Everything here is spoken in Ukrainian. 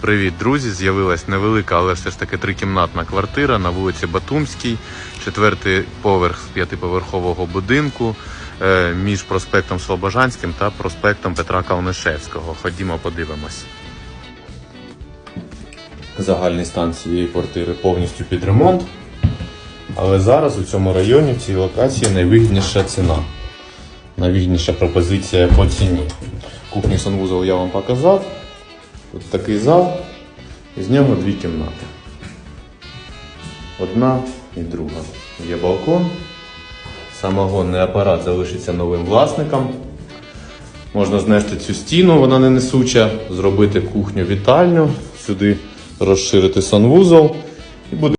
Привіт, друзі! З'явилась невелика, але все ж таки трикімнатна квартира на вулиці Батумській, четвертий поверх з п'ятиповерхового будинку е, між проспектом Слобожанським та проспектом Петра Калнишевського. Ходімо, подивимось. Загальний стан цієї квартири повністю під ремонт. Але зараз у цьому районі, в цій локації, найвигідніша ціна. Найвигідніша пропозиція по ціні. Кухню санвузол я вам показав. Тут такий зал, і з нього дві кімнати. Одна і друга. Є балкон. Самогонний апарат залишиться новим власникам. Можна знести цю стіну, вона не несуча, зробити кухню-вітальню, сюди розширити санвузол і буде